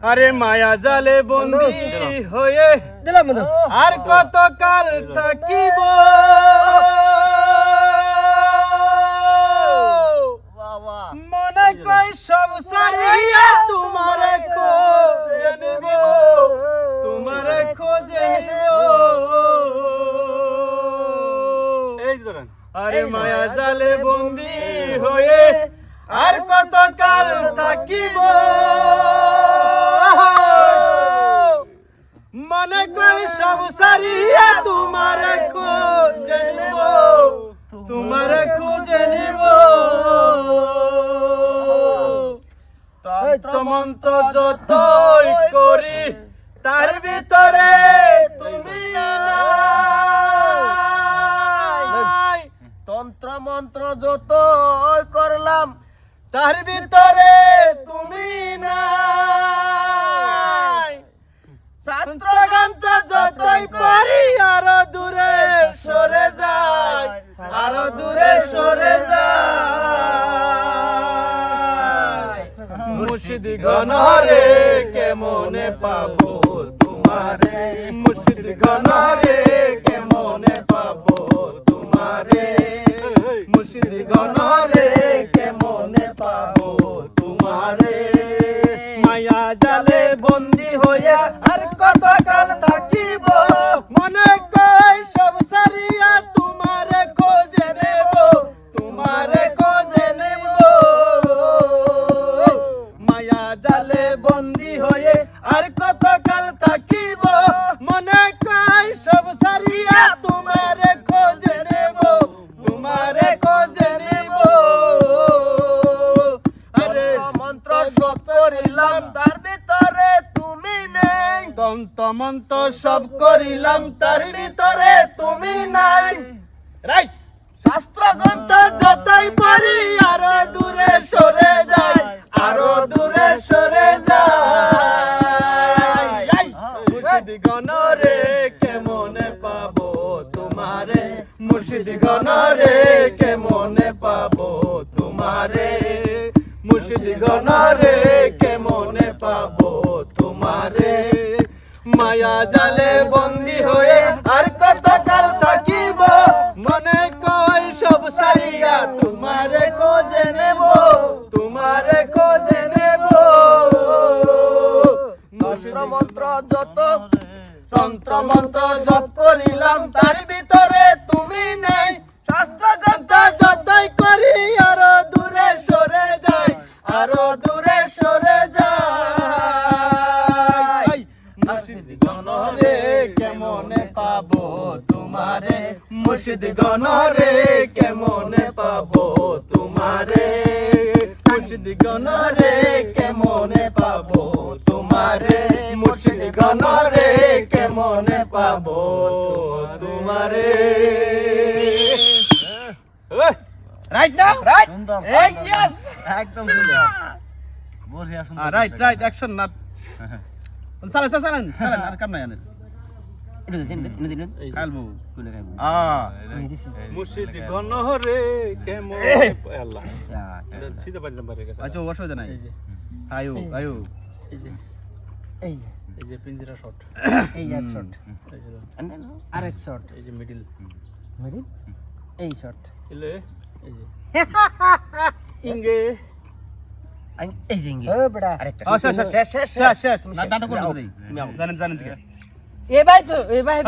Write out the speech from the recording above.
আরে মায়া জালে বন্দি হয়ে আর কত কাল থাকিব? মনে কই সব সারিয়া তোমারে খোঁজে নিব তোমারে খোঁজে নিব আরে মায়া জালে বন্দি হয়ে আর কত কাল থাকিব? তমন্ত যতই করি তার ভিতরে তুমি তন্ত্র মন্ত্র যত করলাম তার ভিতরে তুমি নাই। শাস্ত্রগ্রন্থ যতই পারি আরও দূরে সরে যায় আরও দূরে সরে মুর্শিদ ঘনরে কেমনে পাবো? তোমারে মুর্শিদ ঘনরে কেমনে পাবো? তোমারে মুর্শিদ ঘনরে কেমনে পাবো? তোমারে মায়া জালে বন্দি হইয়া আর কত কাল থাকিব? মনে কই সব সারিয়া তন্ত মন্ত সব করিলাম, তার ভিতরে তুমি নাই। রাইট শাস্ত্র গ্রন্থ যতই পড়ি, আরও দূরে সরে যায় আরও দূরে সরে যায় গণরে কেমনে পাবো তোমারে? মুর্শিদ গণরে কেমনে পাবো তোমারে? মুর্শিদ গণরে কেমনে পাবো তোমারে? মায়া জালে বন্দি হয়ে আর কত কাল থাকিব? মনে কই সব সারিয়া, তোমারে খোঁজে নেব, তোমারে খোঁজে নেব। মন্ত্র যত তন্ত্র মন্ত্র জপ করিলাম, তার ভিতরে তুমি নেই। শাস্ত্র যতই করি, আরও দূরে সরে যাই, আরও দূরে কেমনে পাবো তোমারে? মুর্শিদ গণরে কেমনে পাবো তোমারে? মুর্শিদ গণরে কেমনে পাবো তোমারে? মুর্শিদ গণরে কেমনে পাবো তোমারে? রাইট না রাইট ইয়েস একদম সুন্দর রাইট রাইট অ্যাকশন না চালেন চালেন চালেন আর কাম নাই আচ্ছা অসুবিধা নাই? আয়ু আয়ু। এই যে। এই যে। এই যে পিঞ্জিরা শট। এই এক শট। এই যে। আরেক শট। এই যে মিডিল। মিডিল? এই শট। এলে এই যে। ইঙ্গে। এই যে ইঙ্গে। ও বড়া। আরেকটা। আচ্ছা আচ্ছা শেষ শেষ শেষ। শেষ তুমি না করে তুমি। জানেন জানেন એ ભાઈ તો એ ભાઈ